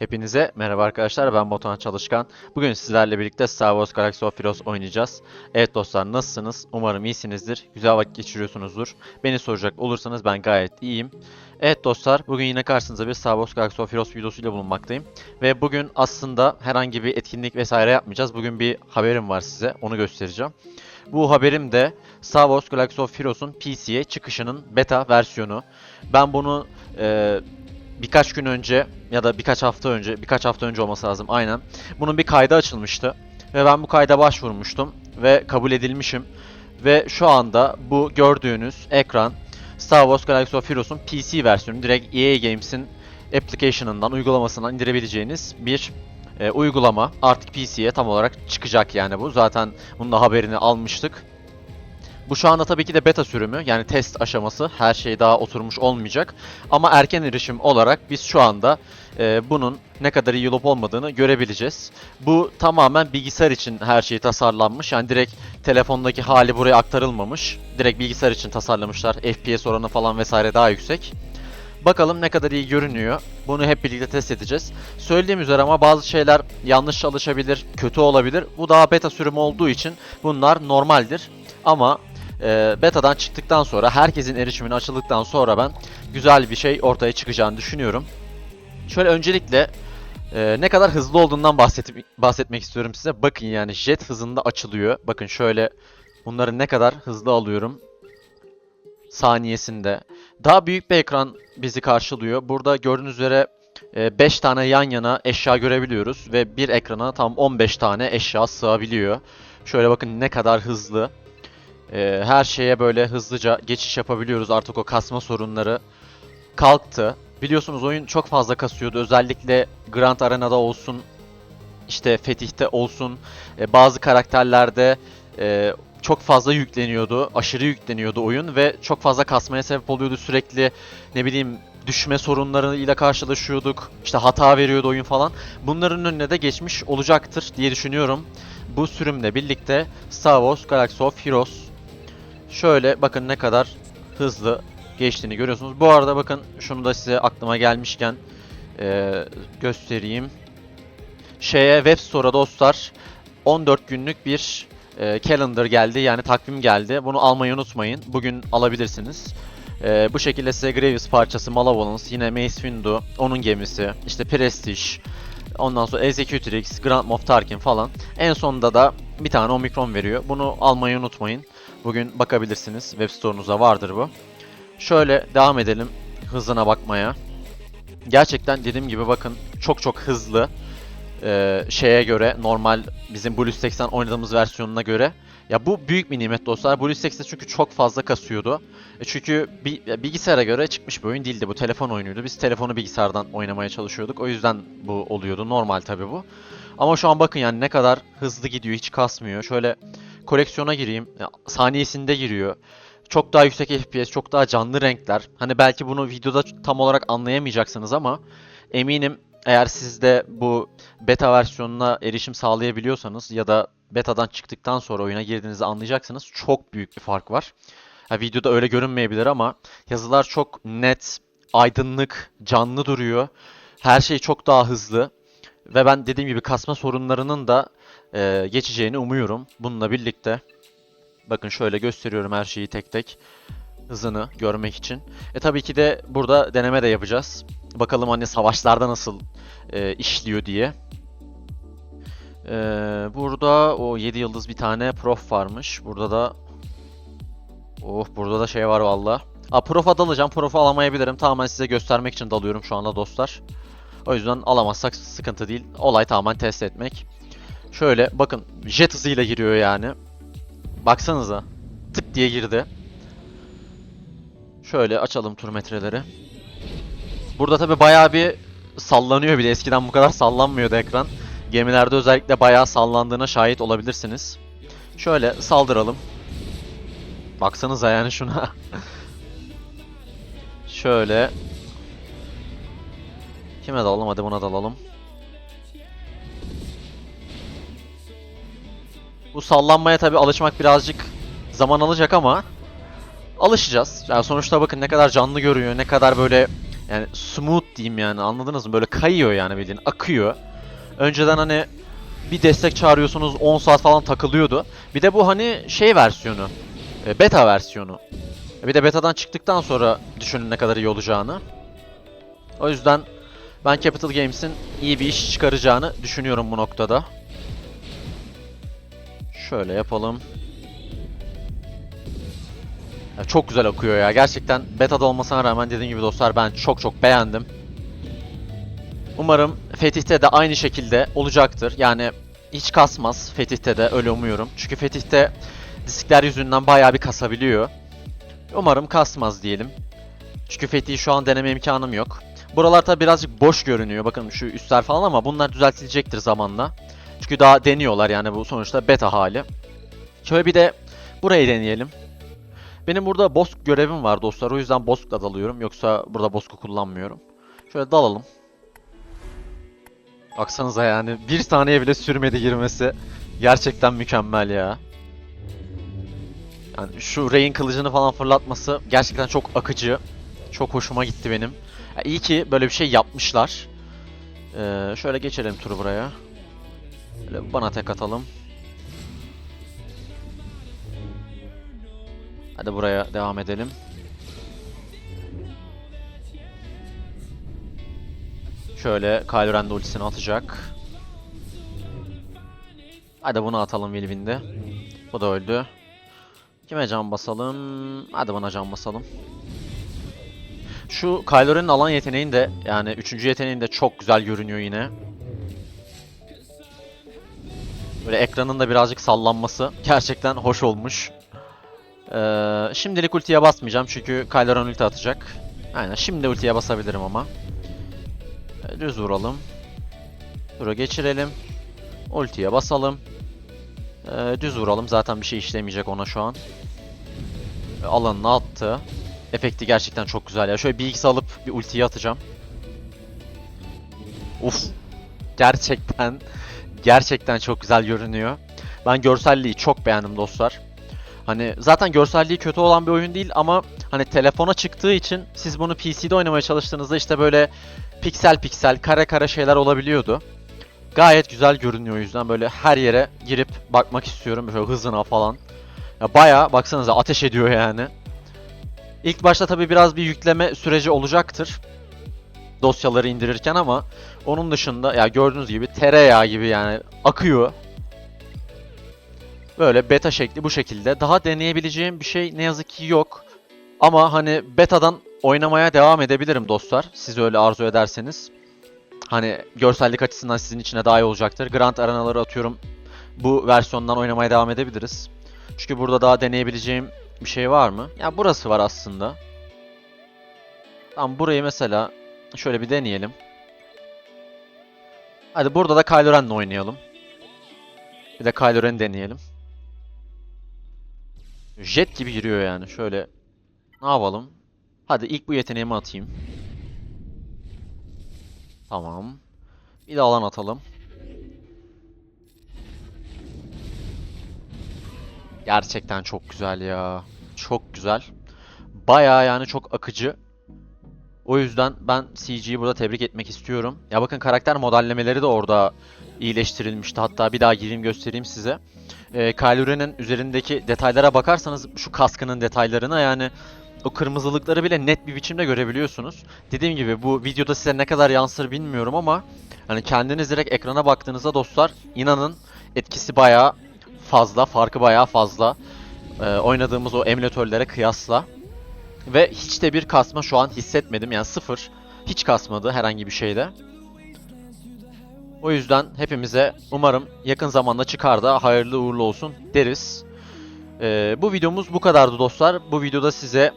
Hepinize merhaba arkadaşlar ben Batuhan Çalışkan. Bugün sizlerle birlikte Star Wars Galaxy of Heroes oynayacağız. Evet dostlar nasılsınız? Umarım iyisinizdir. Güzel vakit geçiriyorsunuzdur. Beni soracak olursanız ben gayet iyiyim. Evet dostlar bugün yine karşınızda bir Star Wars Galaxy of Heroes videosuyla bulunmaktayım. Ve bugün aslında herhangi bir etkinlik vesaire yapmayacağız. Bugün bir haberim var size onu göstereceğim. Bu haberim de Star Wars Galaxy of Heroes'un PC'ye çıkışının beta versiyonu. Ben bunu e, birkaç gün önce ya da birkaç hafta önce, birkaç hafta önce olması lazım aynen. Bunun bir kaydı açılmıştı ve ben bu kayda başvurmuştum ve kabul edilmişim. Ve şu anda bu gördüğünüz ekran Star Wars Galaxy of Heroes'un PC versiyonu direkt EA Games'in application'ından, uygulamasından indirebileceğiniz bir e, uygulama. Artık PC'ye tam olarak çıkacak yani bu. Zaten bunun da haberini almıştık. Bu şu anda tabii ki de beta sürümü yani test aşaması her şey daha oturmuş olmayacak. Ama erken erişim olarak biz şu anda e, bunun ne kadar iyi olup olmadığını görebileceğiz. Bu tamamen bilgisayar için her şey tasarlanmış. Yani direkt telefondaki hali buraya aktarılmamış. Direkt bilgisayar için tasarlamışlar. FPS oranı falan vesaire daha yüksek. Bakalım ne kadar iyi görünüyor. Bunu hep birlikte test edeceğiz. Söylediğim üzere ama bazı şeyler yanlış çalışabilir, kötü olabilir. Bu daha beta sürümü olduğu için bunlar normaldir. Ama e, betadan çıktıktan sonra herkesin erişimine açıldıktan sonra ben güzel bir şey ortaya çıkacağını düşünüyorum. Şöyle öncelikle e, ne kadar hızlı olduğundan bahsetmek, bahsetmek istiyorum size. Bakın yani jet hızında açılıyor. Bakın şöyle bunları ne kadar hızlı alıyorum. Saniyesinde. Daha büyük bir ekran bizi karşılıyor. Burada gördüğünüz üzere 5 tane yan yana eşya görebiliyoruz ve bir ekrana tam 15 tane eşya sığabiliyor. Şöyle bakın ne kadar hızlı. Ee, her şeye böyle hızlıca geçiş yapabiliyoruz. Artık o kasma sorunları kalktı. Biliyorsunuz oyun çok fazla kasıyordu. Özellikle Grand Arena'da olsun, işte Fetih'te olsun, e, bazı karakterlerde e, çok fazla yükleniyordu. Aşırı yükleniyordu oyun ve çok fazla kasmaya sebep oluyordu. Sürekli ne bileyim düşme sorunlarıyla karşılaşıyorduk. İşte hata veriyordu oyun falan. Bunların önüne de geçmiş olacaktır diye düşünüyorum. Bu sürümle birlikte Star Wars Galaxy of Heroes Şöyle bakın ne kadar hızlı geçtiğini görüyorsunuz. Bu arada bakın şunu da size aklıma gelmişken eee, göstereyim. Şeye web store'a dostlar 14 günlük bir eee, calendar geldi yani takvim geldi. Bunu almayı unutmayın. Bugün alabilirsiniz. Eee, bu şekilde size Grievous parçası, Malevolence, yine Mace Windu, onun gemisi, işte Prestige, ondan sonra Executrix, Grand Moff Tarkin falan. En sonunda da bir tane Omicron veriyor. Bunu almayı unutmayın. Bugün bakabilirsiniz. Web store'unuzda vardır bu. Şöyle devam edelim hızına bakmaya. Gerçekten dediğim gibi bakın çok çok hızlı Ee, şeye göre normal bizim Blue 80 oynadığımız versiyonuna göre. Ya bu büyük bir nimet dostlar. Blue 80 çünkü çok fazla kasıyordu. E çünkü bi- ya bilgisayara göre çıkmış bir oyun değildi. Bu telefon oyunuydu. Biz telefonu bilgisayardan oynamaya çalışıyorduk. O yüzden bu oluyordu. Normal tabi bu. Ama şu an bakın yani ne kadar hızlı gidiyor. Hiç kasmıyor. Şöyle koleksiyona gireyim. Ya, saniyesinde giriyor. Çok daha yüksek FPS, çok daha canlı renkler. Hani belki bunu videoda tam olarak anlayamayacaksınız ama eminim eğer siz de bu beta versiyonuna erişim sağlayabiliyorsanız ya da betadan çıktıktan sonra oyuna girdiğinizde anlayacaksınız. Çok büyük bir fark var. Ha, videoda öyle görünmeyebilir ama yazılar çok net, aydınlık, canlı duruyor. Her şey çok daha hızlı. Ve ben dediğim gibi kasma sorunlarının da e, geçeceğini umuyorum. Bununla birlikte bakın şöyle gösteriyorum her şeyi tek tek hızını görmek için. E tabii ki de burada deneme de yapacağız. Bakalım hani savaşlarda nasıl e, işliyor diye. E, burada o 7 yıldız bir tane prof varmış. Burada da Oh burada da şey var valla. Aa prof'a dalacağım. Prof'u alamayabilirim. Tamamen size göstermek için dalıyorum şu anda dostlar. O yüzden alamazsak sıkıntı değil. Olay tamamen test etmek. Şöyle bakın jet hızıyla giriyor yani. Baksanıza. Tık diye girdi. Şöyle açalım turmetreleri. Burada tabi bayağı bir sallanıyor bile. Eskiden bu kadar sallanmıyordu ekran. Gemilerde özellikle bayağı sallandığına şahit olabilirsiniz. Şöyle saldıralım. Baksanıza yani şuna. Şöyle. Kime dalalım? Hadi buna dalalım. Bu sallanmaya tabi alışmak birazcık zaman alacak ama alışacağız. Yani sonuçta bakın ne kadar canlı görünüyor, ne kadar böyle Yani smooth diyeyim yani anladınız mı? Böyle kayıyor yani bildiğin akıyor. Önceden hani bir destek çağırıyorsunuz 10 saat falan takılıyordu. Bir de bu hani şey versiyonu. e, Beta versiyonu. E, Bir de betadan çıktıktan sonra düşünün ne kadar iyi olacağını. O yüzden ben Capital Games'in iyi bir iş çıkaracağını düşünüyorum bu noktada. Şöyle yapalım. Ya çok güzel akıyor ya. Gerçekten betada olmasına rağmen dediğim gibi dostlar ben çok çok beğendim. Umarım Fetih'te de aynı şekilde olacaktır. Yani hiç kasmaz Fetih'te de öyle umuyorum. Çünkü Fetih'te diskler yüzünden bayağı bir kasabiliyor. Umarım kasmaz diyelim. Çünkü Fetih'i şu an deneme imkanım yok. Buralar tabi birazcık boş görünüyor. Bakın şu üstler falan ama bunlar düzeltilecektir zamanla. Çünkü daha deniyorlar yani bu sonuçta beta hali. Şöyle bir de burayı deneyelim. Benim burada Bosk görevim var dostlar. O yüzden Bosk'la dalıyorum. Yoksa burada Bosk'u kullanmıyorum. Şöyle dalalım. Baksanıza yani bir saniye bile sürmedi girmesi. Gerçekten mükemmel ya. Yani şu Rey'in kılıcını falan fırlatması gerçekten çok akıcı. Çok hoşuma gitti benim. Ya iyi ki böyle bir şey yapmışlar. Ee, şöyle geçelim turu buraya. Böyle bana tek atalım. Hadi buraya devam edelim. Şöyle Kylo Ren ultisini atacak. Hadi bunu atalım Wilvin'de. Bu da öldü. Kime can basalım? Hadi bana can basalım. Şu Kylo Ren'in alan yeteneğin de yani 3. yeteneğin de çok güzel görünüyor yine. Böyle ekranın da birazcık sallanması gerçekten hoş olmuş. Ee, şimdilik ultiye basmayacağım çünkü Kylo Ren ulti atacak. Aynen şimdi ultiye basabilirim ama. Ee, Düz vuralım. Dura geçirelim. Ultiye basalım. Ee, düz vuralım zaten bir şey işlemeyecek ona şu an. Alanını attı. Efekti gerçekten çok güzel ya. Şöyle bir X alıp bir ultiyi atacağım. Uf. Gerçekten gerçekten çok güzel görünüyor. Ben görselliği çok beğendim dostlar. Hani zaten görselliği kötü olan bir oyun değil ama hani telefona çıktığı için siz bunu PC'de oynamaya çalıştığınızda işte böyle piksel piksel kare kare şeyler olabiliyordu. Gayet güzel görünüyor o yüzden böyle her yere girip bakmak istiyorum böyle hızına falan. Ya bayağı baksanıza ateş ediyor yani. İlk başta tabi biraz bir yükleme süreci olacaktır. Dosyaları indirirken ama onun dışında ya gördüğünüz gibi tereyağı gibi yani akıyor. Böyle beta şekli bu şekilde. Daha deneyebileceğim bir şey ne yazık ki yok. Ama hani betadan oynamaya devam edebilirim dostlar. Siz öyle arzu ederseniz. Hani görsellik açısından sizin içine daha iyi olacaktır. Grand Arenaları atıyorum. Bu versiyondan oynamaya devam edebiliriz. Çünkü burada daha deneyebileceğim bir şey var mı? Ya burası var aslında. Tamam burayı mesela şöyle bir deneyelim. Hadi burada da Kylo Ren'le oynayalım. Bir de Kylo Ren deneyelim. Jet gibi giriyor yani. Şöyle ne yapalım? Hadi ilk bu yeteneğimi atayım. Tamam. Bir de alan atalım. Gerçekten çok güzel ya. Çok güzel. Bayağı yani çok akıcı. O yüzden ben CG'yi burada tebrik etmek istiyorum. Ya bakın karakter modellemeleri de orada iyileştirilmişti. Hatta bir daha gireyim göstereyim size. Ee, Kylo Ren'in üzerindeki detaylara bakarsanız şu kaskının detaylarına yani o kırmızılıkları bile net bir biçimde görebiliyorsunuz. Dediğim gibi bu videoda size ne kadar yansır bilmiyorum ama hani kendiniz direkt ekrana baktığınızda dostlar inanın etkisi bayağı fazla, farkı bayağı fazla. Ee, oynadığımız o emülatörlere kıyasla. Ve hiç de bir kasma şu an hissetmedim. Yani sıfır. Hiç kasmadı herhangi bir şeyde. O yüzden hepimize umarım yakın zamanda çıkar da hayırlı uğurlu olsun deriz. Ee, bu videomuz bu kadardı dostlar. Bu videoda size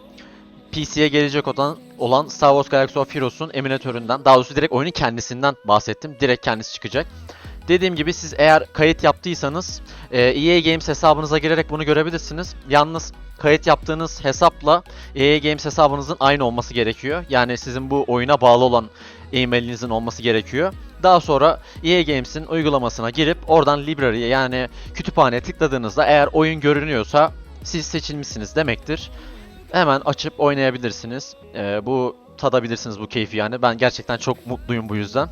PC'ye gelecek olan, olan Star Wars Galaxy of Heroes'un emülatöründen, daha doğrusu direkt oyunun kendisinden bahsettim. Direkt kendisi çıkacak. Dediğim gibi siz eğer kayıt yaptıysanız e, EA Games hesabınıza girerek bunu görebilirsiniz. Yalnız kayıt yaptığınız hesapla EA Games hesabınızın aynı olması gerekiyor. Yani sizin bu oyuna bağlı olan e-mailinizin olması gerekiyor. Daha sonra EA Games'in uygulamasına girip oradan library'e yani kütüphaneye tıkladığınızda eğer oyun görünüyorsa siz seçilmişsiniz demektir. Hemen açıp oynayabilirsiniz. Ee, bu tadabilirsiniz bu keyfi yani. Ben gerçekten çok mutluyum bu yüzden.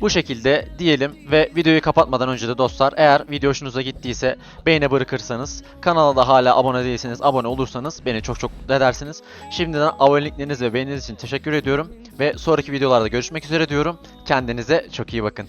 Bu şekilde diyelim ve videoyu kapatmadan önce de dostlar eğer video hoşunuza gittiyse beğeni bırakırsanız kanala da hala abone değilseniz abone olursanız beni çok çok mutlu edersiniz. Şimdiden abonelikleriniz ve beğeniniz için teşekkür ediyorum ve sonraki videolarda görüşmek üzere diyorum. Kendinize çok iyi bakın.